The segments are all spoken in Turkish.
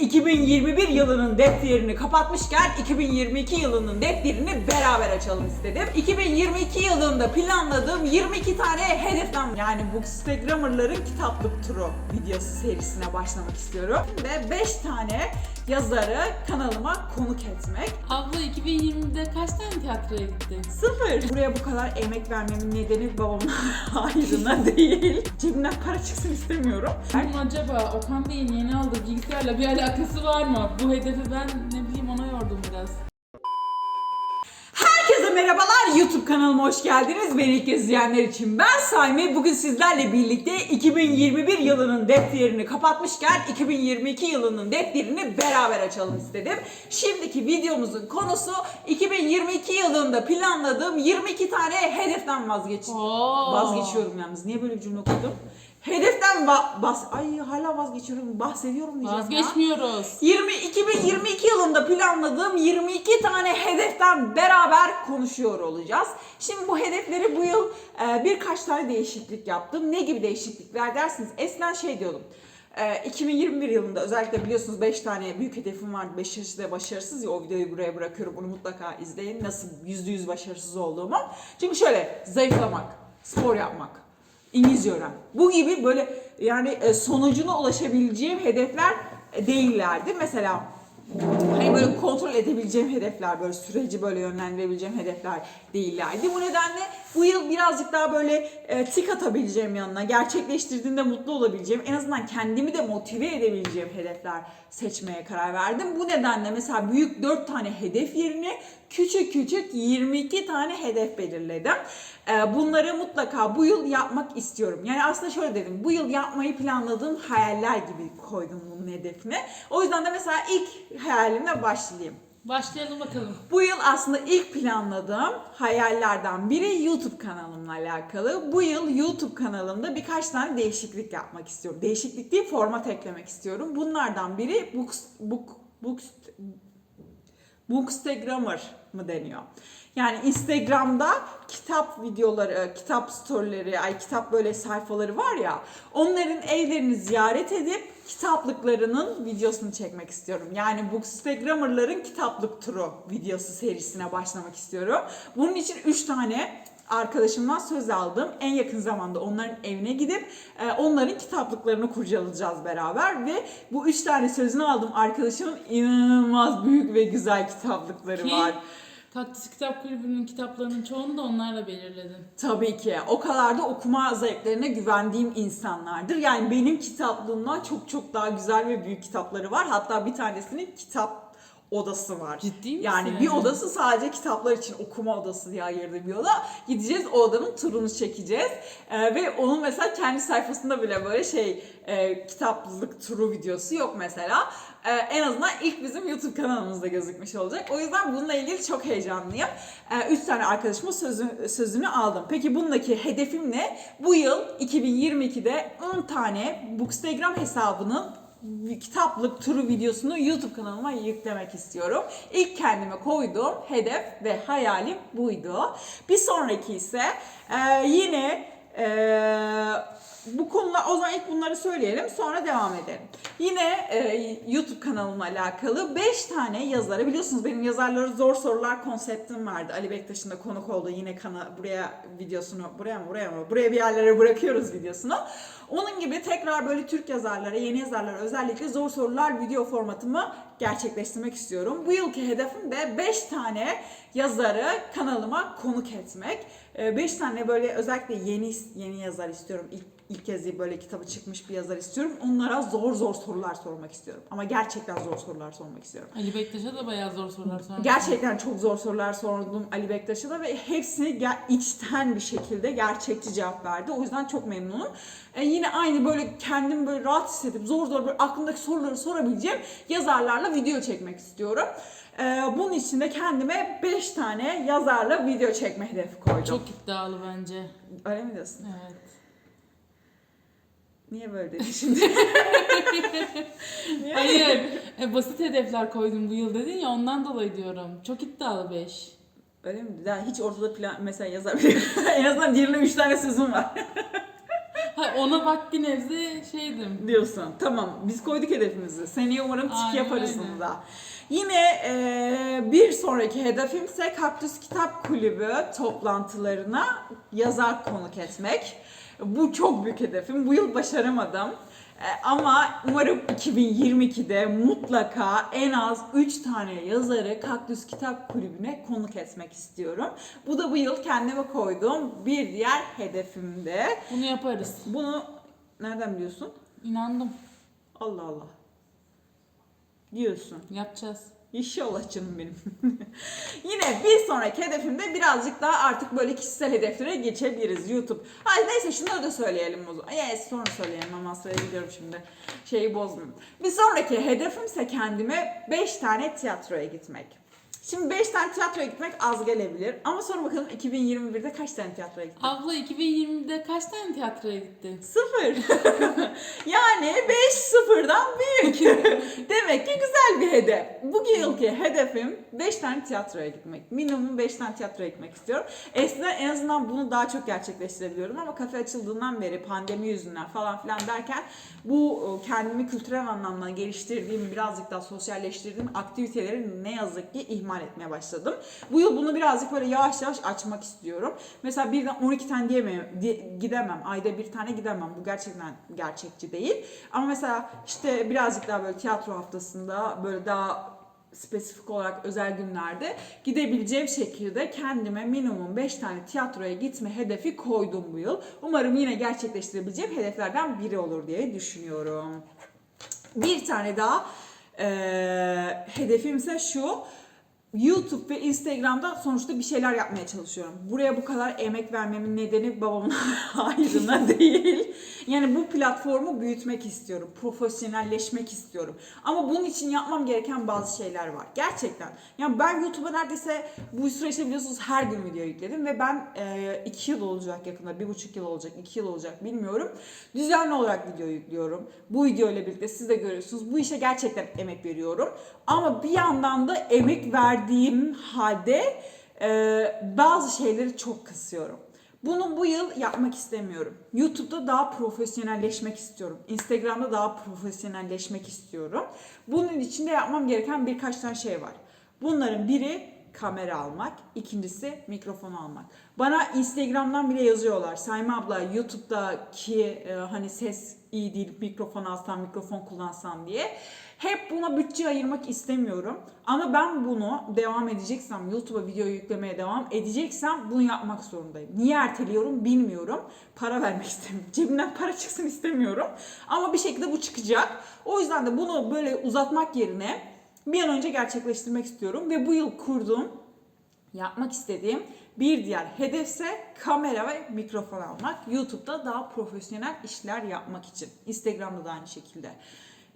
2021 yılının defterini kapatmışken 2022 yılının defterini beraber açalım istedim. 2022 yılında planladığım 22 tane hedeften yani bu Instagrammer'ların kitaplık turu videosu serisine başlamak istiyorum. Ve 5 tane yazarı kanalıma konuk etmek. Abla 2020'de kaç tane tiyatroya gittin? Sıfır. Buraya bu kadar emek vermemin nedeni babamın hayrına değil. Cebimden para çıksın istemiyorum. Bunun acaba Okan Bey'in yeni aldığı bilgisayarla bir alakası var mı? Bu hedefi ben ne bileyim ona yordum biraz. Herkese merhabalar YouTube kanalıma hoş geldiniz. Beni ilk kez izleyenler için ben Saymi. Bugün sizlerle birlikte 2021 yılının defterini kapatmışken 2022 yılının defterini beraber açalım istedim. Şimdiki videomuzun konusu 2022 yılında planladığım 22 tane hedeften vazgeç Oo. vazgeçiyorum yalnız. Niye böyle bir cümle kurdum? Hedeften va- bas ay hala vazgeçiyorum. Bahsediyorum diyeceğim ya. Vazgeçmiyoruz. 20 2022 yılında planladığım 22 tane hedeften beraber konuşuyor olacağız. Şimdi bu hedefleri bu yıl e, birkaç tane değişiklik yaptım. Ne gibi değişiklikler dersiniz? Eskiden şey diyordum. e, 2021 yılında özellikle biliyorsunuz 5 tane büyük hedefim vardı. 5'i de başarısız ya o videoyu buraya bırakıyorum. Bunu mutlaka izleyin. Nasıl %100 başarısız olduğumu. Çünkü şöyle zayıflamak, spor yapmak, İngilizce öğren. Bu gibi böyle yani e, sonucuna ulaşabileceğim hedefler değillerdi. Mesela hani böyle kontrol edebileceğim hedefler, böyle süreci böyle yönlendirebileceğim hedefler değillerdi. Bu nedenle bu yıl birazcık daha böyle e, tik atabileceğim yanına, gerçekleştirdiğinde mutlu olabileceğim, en azından kendimi de motive edebileceğim hedefler seçmeye karar verdim. Bu nedenle mesela büyük 4 tane hedef yerine küçük küçük 22 tane hedef belirledim. Ee, Bunları mutlaka bu yıl yapmak istiyorum. Yani aslında şöyle dedim. Bu yıl yapmayı planladığım hayaller gibi koydum bunun hedefine. O yüzden de mesela ilk hayalimle başlayayım. Başlayalım bakalım. Bu yıl aslında ilk planladığım hayallerden biri YouTube kanalımla alakalı. Bu yıl YouTube kanalımda birkaç tane değişiklik yapmak istiyorum. Değişiklik değil, format eklemek istiyorum. Bunlardan biri Books, book, books, Bookstagrammer mı deniyor? Yani Instagram'da kitap videoları, kitap storyleri, ay kitap böyle sayfaları var ya. Onların evlerini ziyaret edip kitaplıklarının videosunu çekmek istiyorum. Yani Bookstagrammer'ların kitaplık turu videosu serisine başlamak istiyorum. Bunun için 3 tane arkadaşımdan söz aldım. En yakın zamanda onların evine gidip e, onların kitaplıklarını kurcalayacağız beraber ve bu üç tane sözünü aldım arkadaşımın inanılmaz büyük ve güzel kitaplıkları Ki var. Kaktüs Kitap Kulübü'nün kitaplarının çoğunu da onlarla belirledin. Tabii ki. O kadar da okuma zevklerine güvendiğim insanlardır. Yani benim kitaplığımdan çok çok daha güzel ve büyük kitapları var. Hatta bir tanesinin kitap odası var. Ciddi misin? Yani bir odası sadece kitaplar için okuma odası diye ayırdığı bir oda. Gideceğiz o odanın turunu çekeceğiz. Ee, ve onun mesela kendi sayfasında bile böyle şey e, kitaplık turu videosu yok mesela. Ee, en azından ilk bizim YouTube kanalımızda gözükmüş olacak. O yüzden bununla ilgili çok heyecanlıyım. Ee, üç tane arkadaşıma sözü, sözünü aldım. Peki bundaki hedefim ne? Bu yıl 2022'de 10 tane Bookstagram hesabının kitaplık turu videosunu YouTube kanalıma yüklemek istiyorum. İlk kendime koyduğum hedef ve hayalim buydu. Bir sonraki ise e, yine e, bu konular o zaman ilk bunları söyleyelim sonra devam edelim. Yine e, YouTube kanalımla alakalı 5 tane yazarı biliyorsunuz benim yazarları zor sorular konseptim vardı. Ali Bektaş'ın da konuk olduğu yine kana buraya videosunu buraya mı buraya mı buraya bir yerlere bırakıyoruz videosunu. Onun gibi tekrar böyle Türk yazarlara, yeni yazarlara özellikle zor sorular video formatımı gerçekleştirmek istiyorum. Bu yılki hedefim de 5 tane yazarı kanalıma konuk etmek. 5 tane böyle özellikle yeni yeni yazar istiyorum. İlk ilk kez böyle kitabı çıkmış bir yazar istiyorum. Onlara zor zor sorular sormak istiyorum. Ama gerçekten zor sorular sormak istiyorum. Ali Bektaş'a da bayağı zor sorular sormuş. Gerçekten çok zor sorular sordum Ali Bektaş'a da ve hepsini içten bir şekilde gerçekçi cevap verdi. O yüzden çok memnunum. E, yine aynı böyle kendim böyle rahat hissedip zor zor böyle aklımdaki soruları sorabileceğim yazarlarla video çekmek istiyorum. E, bunun için de kendime 5 tane yazarla video çekme hedefi koydum. Çok iddialı bence. Öyle mi diyorsun? Evet. Niye böyle dedin şimdi? Hayır. E, basit hedefler koydum bu yıl dedin ya ondan dolayı diyorum. Çok iddialı 5. Öyle mi? Daha hiç ortada plan mesela yazar en azından diğerine 3 tane sözüm var. Ha, ona bak bir nebze şeydim. diyorsun. Tamam biz koyduk hedefimizi. Seneye umarım tik Aynen yaparız bunu da. Yine e, bir sonraki hedefimse Kaktüs Kitap Kulübü toplantılarına yazar konuk etmek. Bu çok büyük hedefim. Bu yıl başaramadım. E, ama umarım 2022'de mutlaka en az 3 tane yazarı Kaktüs Kitap Kulübü'ne konuk etmek istiyorum. Bu da bu yıl kendime koyduğum bir diğer hedefimdi. Bunu yaparız. Bunu nereden biliyorsun? İnandım. Allah Allah. Diyorsun. Yapacağız. İnşallah canım benim. Yine bir sonraki hedefimde birazcık daha artık böyle kişisel hedeflere geçebiliriz YouTube. Hayır neyse şunları da söyleyelim o zaman. Yes sonra söyleyelim ama sıraya gidiyorum şimdi. Şeyi bozmayayım. Bir sonraki hedefimse kendime 5 tane tiyatroya gitmek. Şimdi 5 tane tiyatroya gitmek az gelebilir ama sonra bakalım 2021'de kaç tane tiyatroya gitmek? Abla 2020'de kaç tane tiyatroya gittin? Sıfır. yani 5 sıfırdan büyük. Demek ki güzel bir hedef. Bu yılki hedefim 5 tane tiyatroya gitmek. Minimum 5 tane tiyatroya gitmek istiyorum. Eskiden en azından bunu daha çok gerçekleştirebiliyorum ama kafe açıldığından beri pandemi yüzünden falan filan derken bu e, kendimi kültürel anlamda geliştirdiğim, birazcık daha sosyalleştirdiğim aktiviteleri ne yazık ki ihmal etmeye başladım. Bu yıl bunu birazcık böyle yavaş yavaş açmak istiyorum. Mesela birden 12 tane diyemem, di- gidemem. Ayda bir tane gidemem. Bu gerçekten gerçekçi değil. Ama mesela işte birazcık daha böyle tiyatro haftasında böyle daha spesifik olarak özel günlerde gidebileceğim şekilde kendime minimum 5 tane tiyatroya gitme hedefi koydum bu yıl. Umarım yine gerçekleştirebileceğim hedeflerden biri olur diye düşünüyorum. Bir tane daha eee hedefim ise şu. YouTube ve Instagram'da sonuçta bir şeyler yapmaya çalışıyorum. Buraya bu kadar emek vermemin nedeni babamın hayrına değil. Yani bu platformu büyütmek istiyorum. Profesyonelleşmek istiyorum. Ama bunun için yapmam gereken bazı şeyler var. Gerçekten. Yani ben YouTube'a neredeyse bu süreçte biliyorsunuz her gün video yükledim ve ben 2 yıl olacak yakında, bir buçuk yıl olacak, iki yıl olacak bilmiyorum. Düzenli olarak video yüklüyorum. Bu video ile birlikte siz de görüyorsunuz. Bu işe gerçekten emek veriyorum. Ama bir yandan da emek verdiğim halde e, bazı şeyleri çok kısıyorum. Bunu bu yıl yapmak istemiyorum. YouTube'da daha profesyonelleşmek istiyorum. Instagram'da daha profesyonelleşmek istiyorum. Bunun için de yapmam gereken birkaç tane şey var. Bunların biri kamera almak, ikincisi mikrofon almak. Bana Instagram'dan bile yazıyorlar. Sayma abla YouTube'daki e, hani ses iyi değil, mikrofon alsam, mikrofon kullansam diye. Hep buna bütçe ayırmak istemiyorum. Ama ben bunu devam edeceksem, YouTube'a video yüklemeye devam edeceksem bunu yapmak zorundayım. Niye erteliyorum bilmiyorum. Para vermek istemiyorum. Cebimden para çıksın istemiyorum. Ama bir şekilde bu çıkacak. O yüzden de bunu böyle uzatmak yerine bir an önce gerçekleştirmek istiyorum. Ve bu yıl kurduğum yapmak istediğim bir diğer hedefse kamera ve mikrofon almak. YouTube'da daha profesyonel işler yapmak için. Instagram'da da aynı şekilde.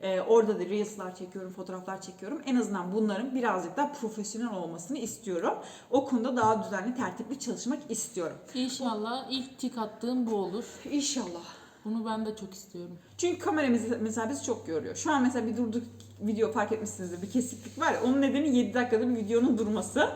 Ee, orada da Reels'lar çekiyorum, fotoğraflar çekiyorum. En azından bunların birazcık daha profesyonel olmasını istiyorum. O konuda daha düzenli, tertipli çalışmak istiyorum. İnşallah ilk tik attığım bu olur. İnşallah. Bunu ben de çok istiyorum. Çünkü kameramız mesela bizi çok yoruyor. Şu an mesela bir durduk video fark etmişsinizdir bir kesiklik var ya onun nedeni 7 dakikada bir videonun durması.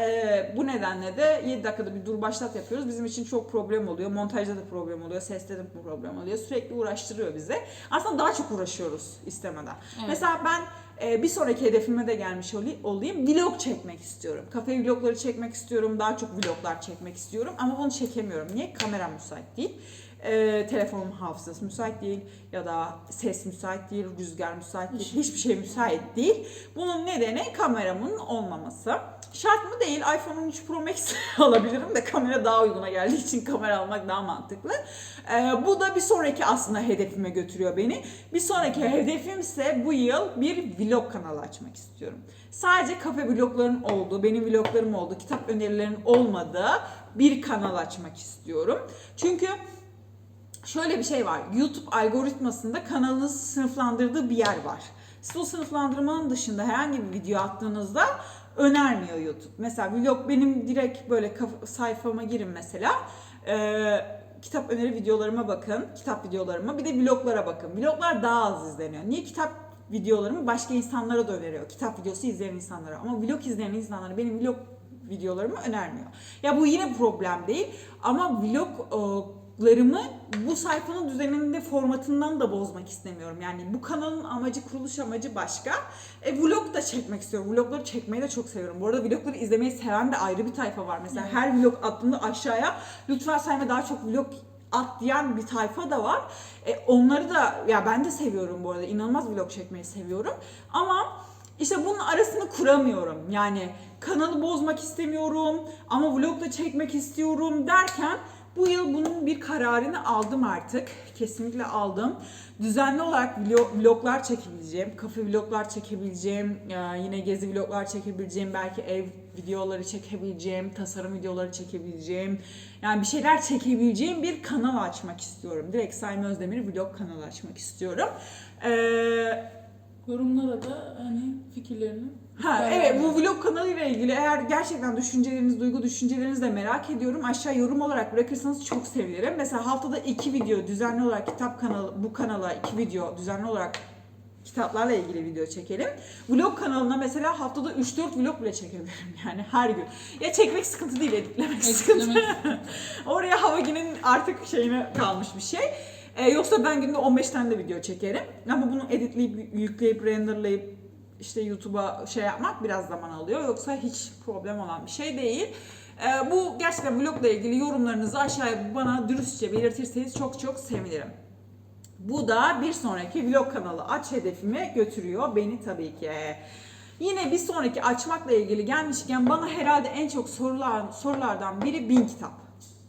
Ee, bu nedenle de 7 dakikada bir dur başlat yapıyoruz. Bizim için çok problem oluyor. Montajda da problem oluyor. Seste de problem oluyor. Sürekli uğraştırıyor bizi. Aslında daha çok uğraşıyoruz istemeden. Evet. Mesela ben e, bir sonraki hedefime de gelmiş olay- olayım. Vlog çekmek istiyorum. Kafe vlogları çekmek istiyorum. Daha çok vloglar çekmek istiyorum. Ama bunu çekemiyorum. Niye? Kameram müsait değil. E, telefonum hafızası müsait değil. Ya da ses müsait değil. Rüzgar müsait değil. Hiçbir şey müsait değil. Bunun nedeni kameramın olmaması. Şart mı değil. iPhone 13 Pro Max alabilirim de kamera daha uyguna geldiği için kamera almak daha mantıklı. Ee, bu da bir sonraki aslında hedefime götürüyor beni. Bir sonraki hedefim ise bu yıl bir vlog kanalı açmak istiyorum. Sadece kafe vlogların olduğu, benim vloglarım olduğu, kitap önerilerinin olmadığı bir kanal açmak istiyorum. Çünkü şöyle bir şey var. YouTube algoritmasında kanalınızı sınıflandırdığı bir yer var. Siz o sınıflandırmanın dışında herhangi bir video attığınızda önermiyor YouTube. Mesela vlog benim direkt böyle sayfama girin mesela. Ee, kitap öneri videolarıma bakın. Kitap videolarıma. Bir de vloglara bakın. Vloglar daha az izleniyor. Niye kitap videolarımı başka insanlara da öneriyor. Kitap videosu izleyen insanlara. Ama vlog izleyen insanlara benim vlog videolarımı önermiyor. Ya bu yine problem değil ama vlog vloglarımı bu sayfanın düzeninde formatından da bozmak istemiyorum. Yani bu kanalın amacı, kuruluş amacı başka. E, vlog da çekmek istiyorum. Vlogları çekmeyi de çok seviyorum. Bu arada vlogları izlemeyi seven de ayrı bir tayfa var. Mesela her vlog attığımda aşağıya lütfen sayma daha çok vlog at diyen bir tayfa da var. E, onları da ya ben de seviyorum bu arada. İnanılmaz vlog çekmeyi seviyorum. Ama işte bunun arasını kuramıyorum. Yani kanalı bozmak istemiyorum ama vlog da çekmek istiyorum derken bu yıl bunun bir kararını aldım artık. Kesinlikle aldım. Düzenli olarak vlog- vloglar çekebileceğim, kafe vloglar çekebileceğim, e, yine gezi vloglar çekebileceğim, belki ev videoları çekebileceğim, tasarım videoları çekebileceğim. Yani bir şeyler çekebileceğim bir kanal açmak istiyorum. Direkt Sayma Özdemir vlog kanalı açmak istiyorum. Ee, Yorumlara da hani fikirlerini. Ha evet bu vlog kanalıyla ilgili eğer gerçekten düşünceleriniz, duygu düşüncelerinizi de merak ediyorum. Aşağı yorum olarak bırakırsanız çok sevinirim. Mesela haftada iki video düzenli olarak kitap kanalı bu kanala iki video düzenli olarak kitaplarla ilgili video çekelim. Vlog kanalına mesela haftada 3-4 vlog bile çekebilirim yani her gün. Ya çekmek sıkıntı değil, editlemek sıkıntı. Eklemek Oraya Havagi'nin artık şeyine kalmış bir şey. Ee, yoksa ben günde 15 tane de video çekerim. Ama bunu editleyip, yükleyip, renderlayıp işte YouTube'a şey yapmak biraz zaman alıyor. Yoksa hiç problem olan bir şey değil. Ee, bu gerçekten vlogla ilgili yorumlarınızı aşağıya bana dürüstçe belirtirseniz çok çok sevinirim. Bu da bir sonraki vlog kanalı aç hedefime götürüyor beni tabii ki. Yine bir sonraki açmakla ilgili gelmişken bana herhalde en çok sorulan sorulardan biri bin kitap.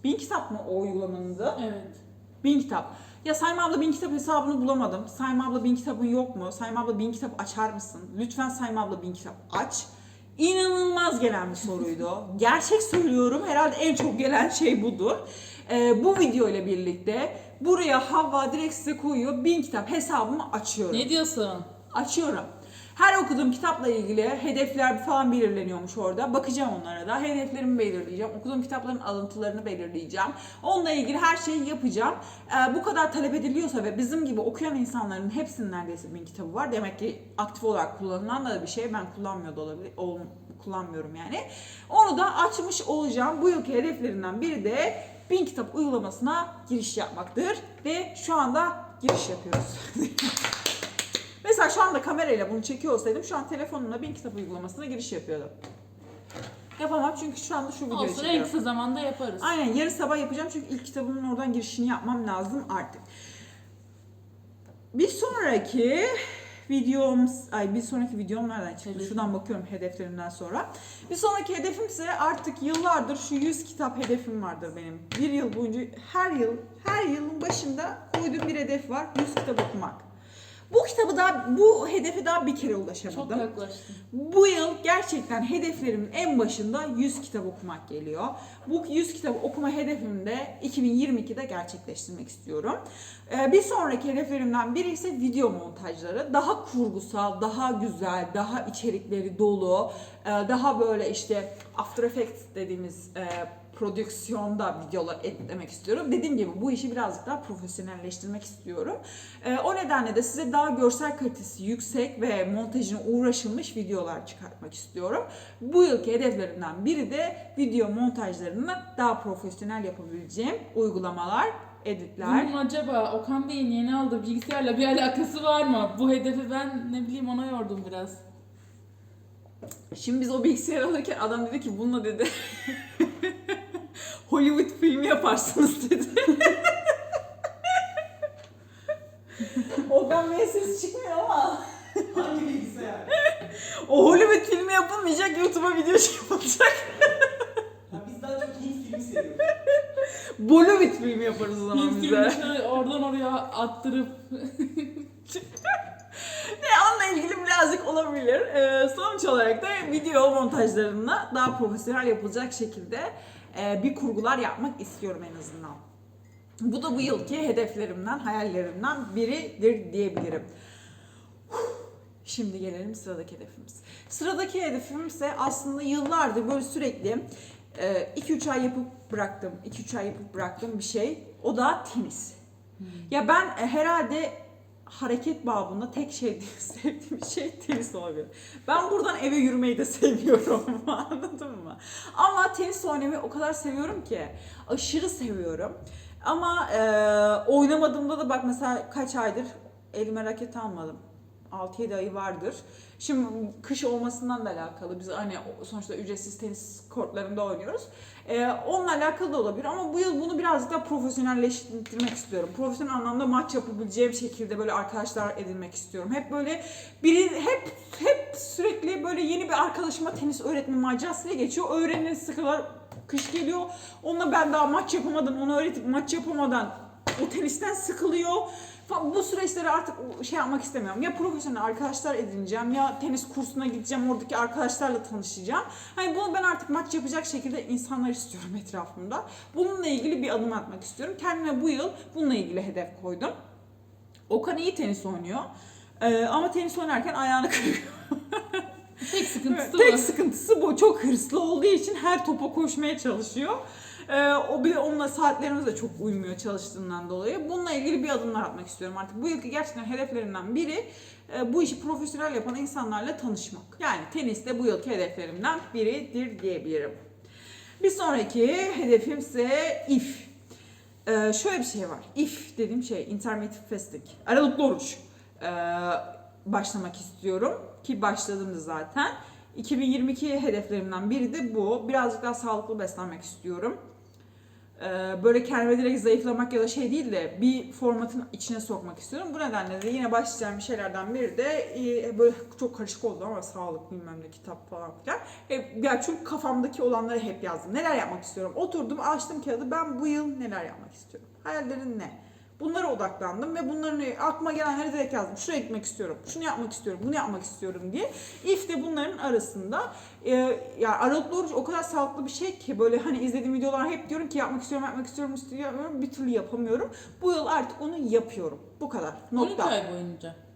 Bin kitap mı o uygulamanın adı? Evet. Bin kitap. Ya Sayma abla bin kitap hesabını bulamadım. Sayma abla bin kitabın yok mu? Sayma abla bin kitap açar mısın? Lütfen Sayma abla bin kitap aç. İnanılmaz gelen bir soruydu. Gerçek söylüyorum herhalde en çok gelen şey budur. Ee, bu video ile birlikte buraya Havva direkt size koyuyor. Bin kitap hesabımı açıyorum. Ne diyorsun? Açıyorum. Her okuduğum kitapla ilgili hedefler falan belirleniyormuş orada. Bakacağım onlara da. Hedeflerimi belirleyeceğim. Okuduğum kitapların alıntılarını belirleyeceğim. Onunla ilgili her şeyi yapacağım. Ee, bu kadar talep ediliyorsa ve bizim gibi okuyan insanların hepsinin neredeyse bin kitabı var. Demek ki aktif olarak kullanılan da bir şey. Ben kullanmıyor da olabilir. ol- kullanmıyorum yani. Onu da açmış olacağım. Bu yılki hedeflerimden biri de bin kitap uygulamasına giriş yapmaktır. Ve şu anda giriş yapıyoruz. Mesela şu anda kamerayla bunu çekiyor olsaydım şu an telefonumla bin kitap uygulamasına giriş yapıyordum. Yapamam çünkü şu anda şu videoyu Olsun en çekiyorum. kısa zamanda yaparız. Aynen yarın sabah yapacağım çünkü ilk kitabımın oradan girişini yapmam lazım artık. Bir sonraki videom, ay bir sonraki videom nereden çıktı? Hedefim. Şuradan bakıyorum hedeflerimden sonra. Bir sonraki hedefimse artık yıllardır şu 100 kitap hedefim vardır benim. Bir yıl boyunca her yıl, her yılın başında koyduğum bir hedef var. 100 kitap okumak. Bu kitabı daha, bu hedefe daha bir kere ulaşamadım. Çok yaklaştın. Bu yıl gerçekten hedeflerimin en başında 100 kitap okumak geliyor. Bu 100 kitap okuma hedefimi de 2022'de gerçekleştirmek istiyorum. Ee, bir sonraki hedeflerimden biri ise video montajları. Daha kurgusal, daha güzel, daha içerikleri dolu, e, daha böyle işte After Effects dediğimiz e, prodüksiyonda videolar editlemek istiyorum. Dediğim gibi bu işi birazcık daha profesyonelleştirmek istiyorum. Ee, o nedenle de size daha görsel kalitesi yüksek ve montajına uğraşılmış videolar çıkartmak istiyorum. Bu yılki hedeflerimden biri de video montajlarını daha profesyonel yapabileceğim uygulamalar, editler. Bunun acaba Okan Bey'in yeni aldığı bilgisayarla bir alakası var mı? Bu hedefi ben ne bileyim ona yordum biraz. Şimdi biz o bilgisayarı alırken adam dedi ki bununla dedi Hollywood filmi yaparsınız dedi. Okan Bey'e ses çıkmıyor ama Hangi bilgisayar? o Hollywood filmi yapılmayacak YouTube'a video yapılacak. Ya biz daha çok Hint filmi seviyoruz. Bollywood filmi yaparız o zaman Hint bize. filmini oradan oraya attırıp Ne onunla ilgili birazcık olabilir. Ee, sonuç olarak da video montajlarına daha profesyonel yapılacak şekilde bir kurgular yapmak istiyorum en azından. Bu da bu yılki hedeflerimden, hayallerimden biridir diyebilirim. Şimdi gelelim sıradaki hedefimiz. Sıradaki hedefim ise aslında yıllardır böyle sürekli 2-3 ay yapıp bıraktım, 2-3 ay yapıp bıraktığım bir şey. O da tenis. Ya ben e, herhalde hareket babında tek şey sevdiğim şey tenis olabilir. Ben buradan eve yürümeyi de seviyorum. Anladın tenis oynamayı o kadar seviyorum ki. Aşırı seviyorum. Ama e, oynamadığımda da bak mesela kaç aydır elime raket almadım. 6-7 ayı vardır. Şimdi kış olmasından da alakalı. Biz hani sonuçta ücretsiz tenis kortlarında oynuyoruz. Ee, onunla alakalı da olabilir ama bu yıl bunu birazcık daha profesyonelleştirmek istiyorum. Profesyonel anlamda maç yapabileceğim şekilde böyle arkadaşlar edinmek istiyorum. Hep böyle biri hep hep sürekli böyle yeni bir arkadaşıma tenis öğretme macerasıyla geçiyor. Öğrenirse kadar kış geliyor. Onunla ben daha maç yapamadım. Onu öğretip maç yapamadan o tenisten sıkılıyor. Bu süreçleri artık şey yapmak istemiyorum. Ya profesyonel arkadaşlar edineceğim ya tenis kursuna gideceğim oradaki arkadaşlarla tanışacağım. Hani bunu ben artık maç yapacak şekilde insanlar istiyorum etrafımda. Bununla ilgili bir adım atmak istiyorum. Kendime bu yıl bununla ilgili hedef koydum. Okan iyi tenis oynuyor. Ee, ama tenis oynarken ayağını kırıyor. Tek sıkıntısı Tek bu. sıkıntısı bu. Çok hırslı olduğu için her topa koşmaya çalışıyor. Ee, o bir de onunla saatlerimiz de çok uymuyor çalıştığından dolayı. Bununla ilgili bir adımlar atmak istiyorum artık. Bu yılki gerçekten hedeflerimden biri e, bu işi profesyonel yapan insanlarla tanışmak. Yani tenis de bu yılki hedeflerimden biridir diyebilirim. Bir sonraki hedefim ise if. Ee, şöyle bir şey var. If dediğim şey intermittent fasting. Aralıklı oruç. Ee, başlamak istiyorum. Ki başladım da zaten. 2022 hedeflerimden biri de bu. Birazcık daha sağlıklı beslenmek istiyorum. Ee, böyle kendime direkt zayıflamak ya da şey değil de bir formatın içine sokmak istiyorum. Bu nedenle de yine başlayacağım şeylerden biri de e, böyle çok karışık oldu ama sağlık bilmem ne kitap falan filan. Hep, ya çünkü kafamdaki olanları hep yazdım. Neler yapmak istiyorum? Oturdum açtım kağıdı ben bu yıl neler yapmak istiyorum? Hayallerin ne? Bunlara odaklandım ve bunların aklıma gelenleri direkt yazdım. Şuraya gitmek istiyorum, şunu yapmak istiyorum, bunu yapmak istiyorum diye. If de bunların arasında. Ee, yani aralıklı oruç o kadar sağlıklı bir şey ki böyle hani izlediğim videolar hep diyorum ki yapmak istiyorum, yapmak istiyorum, istiyorum bir türlü yapamıyorum. Bu yıl artık onu yapıyorum. Bu kadar. 12 Nokta. ay boyunca.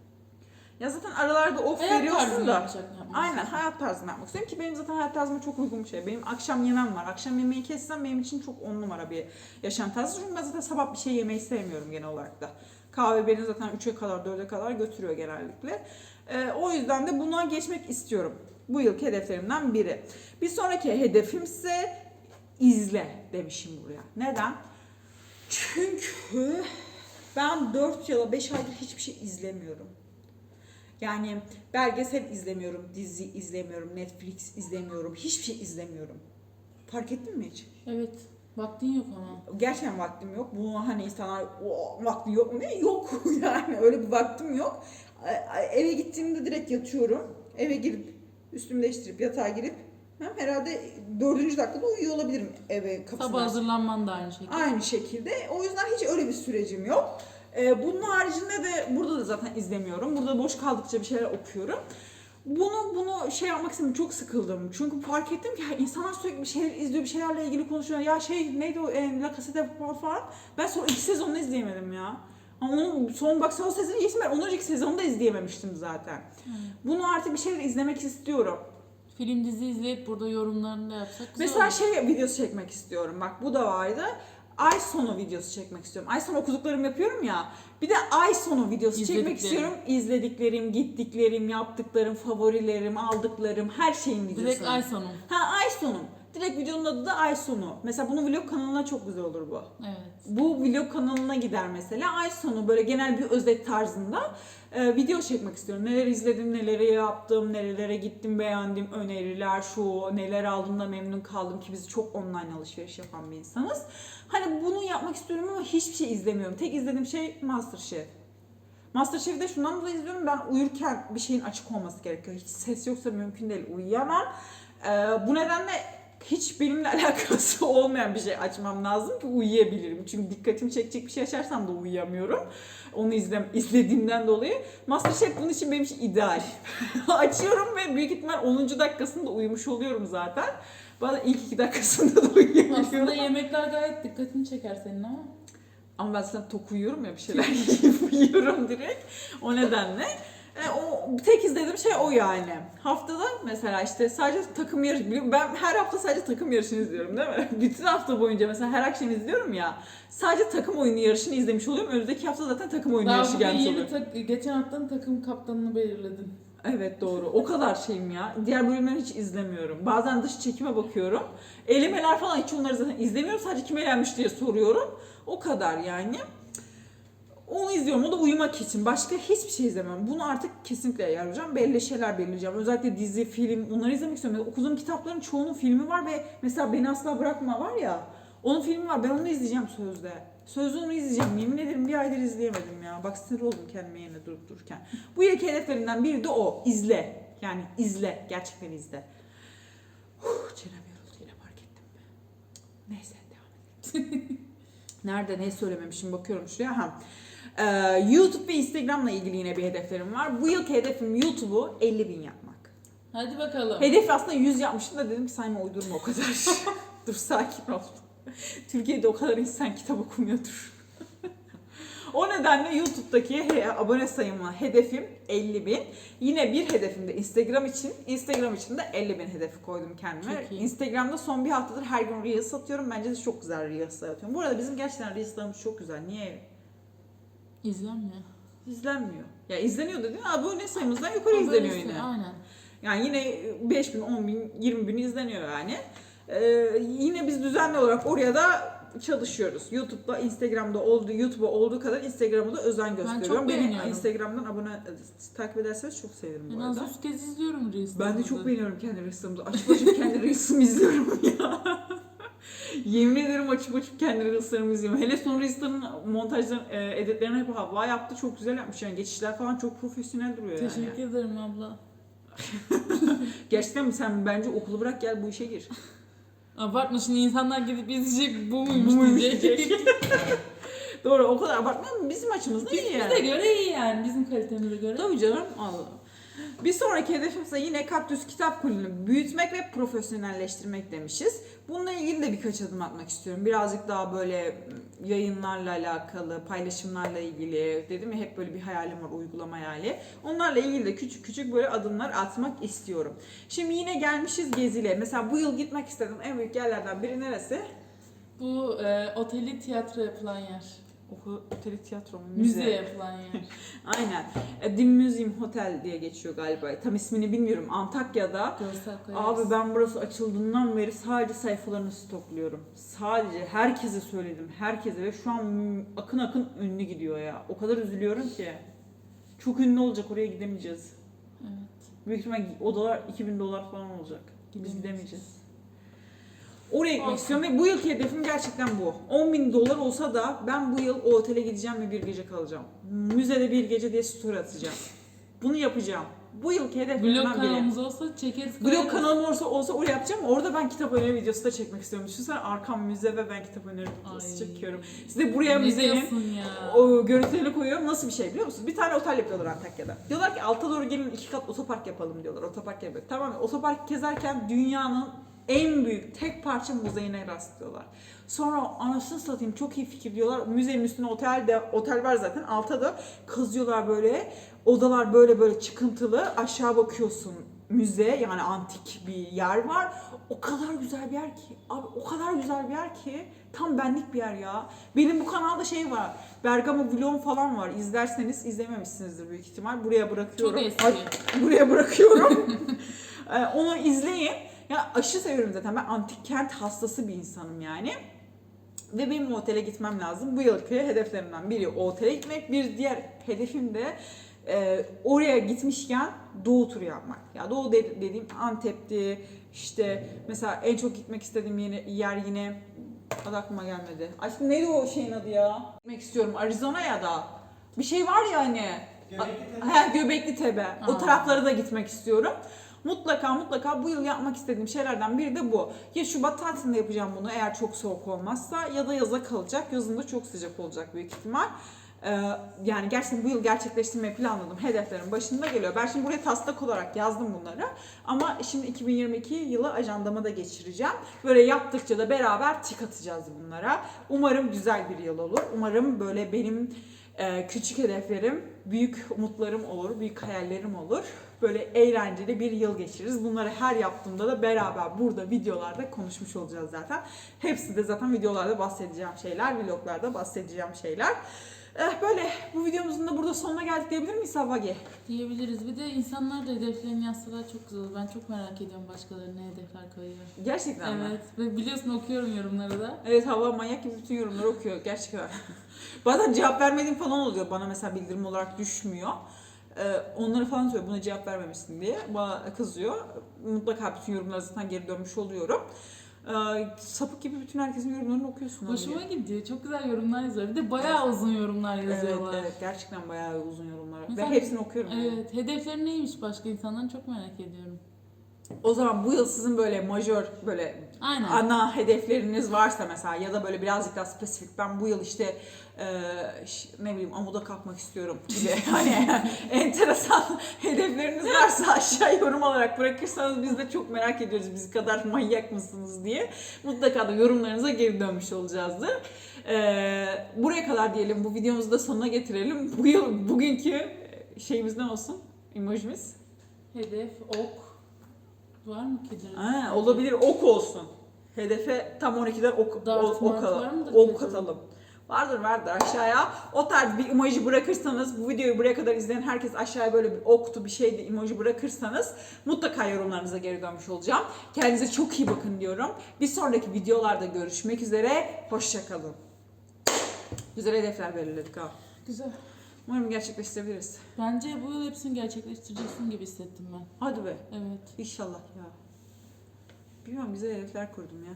Ya zaten aralarda off Hayat veriyorsun da. yapacak. Aynen hayat tarzını yapmak istiyorum ki benim zaten hayat tarzıma çok uygun bir şey. Benim akşam yemem var. Akşam yemeği kessem benim için çok on numara bir yaşam tarzı. Çünkü ben zaten sabah bir şey yemeyi sevmiyorum genel olarak da. Kahve beni zaten 3'e kadar 4'e kadar götürüyor genellikle. Ee, o yüzden de buna geçmek istiyorum. Bu yılki hedeflerimden biri. Bir sonraki hedefimse izle demişim buraya. Neden? Çünkü ben 4 ya da 5 aydır hiçbir şey izlemiyorum. Yani belgesel izlemiyorum, dizi izlemiyorum, Netflix izlemiyorum, hiçbir şey izlemiyorum. Fark ettin mi hiç? Evet. Vaktin yok ama. Gerçekten vaktim yok. Bunu hani insanlar o vakti yok mu? Ne? Yok yani öyle bir vaktim yok. Eve gittiğimde direkt yatıyorum. Eve girip üstümü değiştirip yatağa girip hem herhalde dördüncü dakikada uyuyor olabilirim eve kapısını Sabah hazırlanman da aynı şekilde. Aynı şekilde. O yüzden hiç öyle bir sürecim yok. Ee, bunun haricinde de burada da zaten izlemiyorum. Burada boş kaldıkça bir şeyler okuyorum. Bunu bunu şey yapmak istemiyorum. Çok sıkıldım. Çünkü fark ettim ki insanlar sürekli bir şeyler izliyor, bir şeylerle ilgili konuşuyor. Ya şey neydi o e, La Casa de Papel falan. Ben son iki sezonunu izleyemedim ya. Ama onun son bak son sezonu geçtim ben ondan önceki sezonu da izleyememiştim zaten. Bunu artık bir şeyler izlemek istiyorum. Film dizi izleyip burada yorumlarını da yapsak güzel Mesela olur. şey videosu çekmek istiyorum. Bak bu da vardı. Ay sonu videosu çekmek istiyorum. Ay sonu okuduklarımı yapıyorum ya. Bir de ay sonu videosu çekmek İzlediklerim. istiyorum. İzlediklerim, gittiklerim, yaptıklarım, favorilerim, aldıklarım, her şeyin videosu. Direkt ay sonu. Ha ay sonu. Direkt videonun adı da ay sonu. Mesela bunun vlog kanalına çok güzel olur bu. Evet. Bu vlog kanalına gider mesela. Ay sonu böyle genel bir özet tarzında e, video çekmek istiyorum. Neler izledim, neleri yaptım, nerelere gittim, beğendim, öneriler, şu, neler aldım da memnun kaldım ki biz çok online alışveriş yapan bir insanız. Hani bunu yapmak istiyorum ama hiçbir şey izlemiyorum. Tek izlediğim şey Masterchef. Masterchef'i de şundan dolayı izliyorum. Ben uyurken bir şeyin açık olması gerekiyor. Hiç ses yoksa mümkün değil. Uyuyamam. Ee, bu nedenle hiç benimle alakası olmayan bir şey açmam lazım ki uyuyabilirim. Çünkü dikkatimi çekecek bir şey açarsam da uyuyamıyorum. Onu izlem izlediğimden dolayı. Masterchef bunun için benim için ideal. Açıyorum ve büyük ihtimal 10. dakikasında uyumuş oluyorum zaten. Bazen ilk 2 dakikasında da uyuyabiliyorum. Aslında yemekler gayet dikkatini çeker senin ama. Ama ben zaten tok uyuyorum ya bir şeyler yiyip uyuyorum direkt. O nedenle. E, o tek izlediğim şey o yani. Haftada mesela işte sadece takım yarışı. Ben her hafta sadece takım yarışını izliyorum değil mi? Bütün hafta boyunca mesela her akşam izliyorum ya. Sadece takım oyunu yarışını izlemiş oluyorum. Önümüzdeki hafta zaten takım oyunu Daha yarışı bugün gelmiş yeni oluyor. tak- geçen haftanın takım kaptanını belirledin. Evet doğru. O kadar şeyim ya. Diğer bölümleri hiç izlemiyorum. Bazen dış çekime bakıyorum. Elemeler falan hiç onları zaten izlemiyorum. Sadece kim elenmiş diye soruyorum. O kadar yani. Onu izliyorum. O da uyumak için. Başka hiçbir şey izlemem. Bunu artık kesinlikle ayarlayacağım. Belli şeyler belirleyeceğim. Özellikle dizi, film onları izlemek istiyorum. Okuduğum kitapların çoğunun filmi var ve mesela Beni Asla Bırakma var ya. Onun filmi var. Ben onu izleyeceğim sözde. Sözde onu izleyeceğim. Yemin ederim bir aydır izleyemedim ya. Bak sinir oldum kendime yerine durup dururken. Bu yılki hedeflerimden biri de o. İzle. Yani izle. Gerçekten izle. Huh, çenem yoruldu yine fark ettim. Neyse devam edelim. Nerede ne söylememişim bakıyorum şuraya. Ha. Ee, YouTube ve Instagram'la ilgili yine bir hedeflerim var. Bu yılki hedefim YouTube'u 50 bin yapmak. Hadi bakalım. Hedefi aslında 100 yapmıştım da dedim ki sayma uydurma o kadar. Dur sakin ol. Türkiye'de o kadar insan kitap okumuyordur. o nedenle YouTube'daki he- abone sayımı hedefim 50 bin. Yine bir hedefim de Instagram için. Instagram için de 50 bin hedefi koydum kendime. Instagram'da son bir haftadır her gün Reels atıyorum. Bence de çok güzel Reels atıyorum. Bu arada bizim gerçekten Reels'larımız çok güzel. Niye İzlenmiyor. izlenmiyor? Ya izleniyor dediğin abone sayımızdan yukarı izleniyor Abonesi, yine. Aynen. Yani yine 5 bin, 10 bin, 20 bin izleniyor yani. Ee, yine biz düzenli olarak oraya da çalışıyoruz. YouTube'da, Instagram'da olduğu, YouTube'a olduğu kadar Instagram'a da özen gösteriyorum. çok Beni. Instagram'dan abone takip ederseniz çok sevinirim En bu az arada. 100 kez izliyorum Reels'ı. Ben de çok beğeniyorum kendi Reels'ımı. Açıp açıp kendi Reels'ımı izliyorum ya. Yemin ederim açıp açıp kendi Reels'larımı izliyorum. Hele son Reels'ların montajların, e, editlerini hep Havva yaptı. Çok güzel yapmış yani. Geçişler falan çok profesyonel duruyor yani. Teşekkür ederim abla. Gerçekten mi sen bence okulu bırak gel bu işe gir. Abartma şimdi insanlar gidip izleyecek bu muymuş, Bu muymuş diyecek. Doğru o kadar abartmıyorum. Bizim açımızda iyi Bize yani. göre iyi yani bizim kalitemize göre. Tabii canım. Allah. Bir sonraki hedefim ise yine Kaktüs Kitap Kulübü'nü büyütmek ve profesyonelleştirmek demişiz. Bununla ilgili de birkaç adım atmak istiyorum. Birazcık daha böyle yayınlarla alakalı, paylaşımlarla ilgili. Dedim ya hep böyle bir hayalim var, uygulama hayali. Onlarla ilgili de küçük küçük böyle adımlar atmak istiyorum. Şimdi yine gelmişiz geziyle. Mesela bu yıl gitmek istediğim en büyük yerlerden biri neresi? Bu e, oteli tiyatro yapılan yer. Oteli, tiyatro mu? Müze, yapılan yer. Aynen. E, The Museum Hotel diye geçiyor galiba. Tam ismini bilmiyorum. Antakya'da. Görsel. Abi ben burası açıldığından beri sadece sayfalarını stokluyorum. Sadece herkese söyledim. Herkese ve şu an akın akın ünlü gidiyor ya. O kadar üzülüyorum ki. Çok ünlü olacak oraya gidemeyeceğiz. Evet. Büyük ihtimal odalar 2000 dolar falan olacak. Biz Gidemeyeceğiz. Oraya gitmek istiyorum ve bu yılki hedefim gerçekten bu. 10 bin dolar olsa da ben bu yıl o otele gideceğim ve bir gece kalacağım. Müzede bir gece diye story atacağım. Bunu yapacağım. Bu yılki Blog hedeflerimden biri. kanalımız olsa çekeriz Blog koyarız. kanalım olsa, olsa oraya yapacağım. Orada ben kitap öneri videosu da çekmek istiyorum. Düşünsene arkam müze ve ben kitap öneri videosu Ay. çekiyorum. Size buraya Ne müzenin diyorsun ya? o görüntülerini koyuyorum. Nasıl bir şey biliyor musunuz? Bir tane otel yapıyorlar Antakya'da. Diyorlar ki alta doğru gelin iki kat otopark yapalım diyorlar. Otopark yapıyor. Tamam mı? Otopark gezerken dünyanın en büyük tek parça muzeyine rastlıyorlar. Sonra anasını satayım çok iyi fikir diyorlar. Müzenin üstüne otel de otel var zaten. Alta da kazıyorlar böyle. Odalar böyle böyle çıkıntılı. Aşağı bakıyorsun müze yani antik bir yer var. O kadar güzel bir yer ki. Abi o kadar güzel bir yer ki. Tam benlik bir yer ya. Benim bu kanalda şey var. Bergama vlogum falan var. İzlerseniz izlememişsinizdir büyük ihtimal. Buraya bırakıyorum. Çok eski. Ay, buraya bırakıyorum. Ee, Onu izleyin. Ya aşı seviyorum zaten. Ben antik kent hastası bir insanım yani. Ve benim o otele gitmem lazım. Bu yılki hedeflerimden biri o otele gitmek. Bir diğer hedefim de e, oraya gitmişken doğu turu yapmak. Ya doğu de- dediğim Antep'ti. işte mesela en çok gitmek istediğim yeni, yer yine adı aklıma gelmedi. Aşkım neydi o şeyin adı ya? Gitmek istiyorum. Arizona'ya da. Bir şey var ya hani. Göbekli Tepe. He, Göbekli Tepe. O taraflara da gitmek istiyorum. Mutlaka mutlaka bu yıl yapmak istediğim şeylerden biri de bu. Ya Şubat tatilinde yapacağım bunu eğer çok soğuk olmazsa ya da yaza kalacak. Yazında çok sıcak olacak büyük ihtimal. Ee, yani gerçekten bu yıl gerçekleştirmeyi planladım. Hedeflerin başında geliyor. Ben şimdi buraya taslak olarak yazdım bunları. Ama şimdi 2022 yılı ajandama da geçireceğim. Böyle yaptıkça da beraber tik atacağız bunlara. Umarım güzel bir yıl olur. Umarım böyle benim ee, küçük hedeflerim, büyük umutlarım olur, büyük hayallerim olur. Böyle eğlenceli bir yıl geçiririz. Bunları her yaptığımda da beraber burada videolarda konuşmuş olacağız zaten. Hepsi de zaten videolarda bahsedeceğim şeyler, vloglarda bahsedeceğim şeyler. Eh böyle bu videomuzun da burada sonuna geldik diyebilir miyiz Havagi? Diyebiliriz. Bir de insanlar da hedeflerini yazsalar çok güzel olur. Ben çok merak ediyorum başkaları ne hedefler koyuyor. Gerçekten mi? Evet. Ve biliyorsun okuyorum yorumları da. Evet hava manyak gibi bütün yorumları okuyor gerçekten. Bazen cevap vermediğim falan oluyor. Bana mesela bildirim olarak düşmüyor. Ee, onları falan söylüyor buna cevap vermemişsin diye. Bana kızıyor. Mutlaka bütün yorumları zaten geri dönmüş oluyorum. Ee, sapık gibi bütün herkesin yorumlarını okuyorsun. Hoşuma gidiyor. Çok güzel yorumlar yazıyor. Bir de bayağı uzun yorumlar Evet, yazıyorlar. evet gerçekten bayağı uzun yorumlar. Mesela- Ve hepsini okuyorum. yani. Evet. Hedefleri neymiş başka insanların çok merak ediyorum. O zaman bu yıl sizin böyle majör böyle Aynen. ana hedefleriniz varsa mesela ya da böyle birazcık daha spesifik ben bu yıl işte ne bileyim amuda kalkmak istiyorum gibi hani enteresan hedefleriniz varsa aşağı yorum olarak bırakırsanız biz de çok merak ediyoruz biz kadar manyak mısınız diye mutlaka da yorumlarınıza geri dönmüş olacağızdır. E, buraya kadar diyelim bu videomuzu da sonuna getirelim. Bu yıl bugünkü şeyimiz ne olsun? Emojimiz? Hedef, ok. Var mı ki? Ha, olabilir ok olsun. Hedefe tam 12'den ok, Dart ok, ok, ok atalım. Vardır vardır aşağıya. O tarz bir emoji bırakırsanız bu videoyu buraya kadar izleyen herkes aşağıya böyle bir oktu bir şeydi emoji bırakırsanız mutlaka yorumlarınıza geri dönmüş olacağım. Kendinize çok iyi bakın diyorum. Bir sonraki videolarda görüşmek üzere. Hoşçakalın. Güzel hedefler belirledik ha. Güzel. Umarım gerçekleştirebiliriz. Bence bu yıl hepsini gerçekleştireceksin gibi hissettim ben. Hadi be. Evet. İnşallah ya. Bilmiyorum güzel hedefler kurdum ya.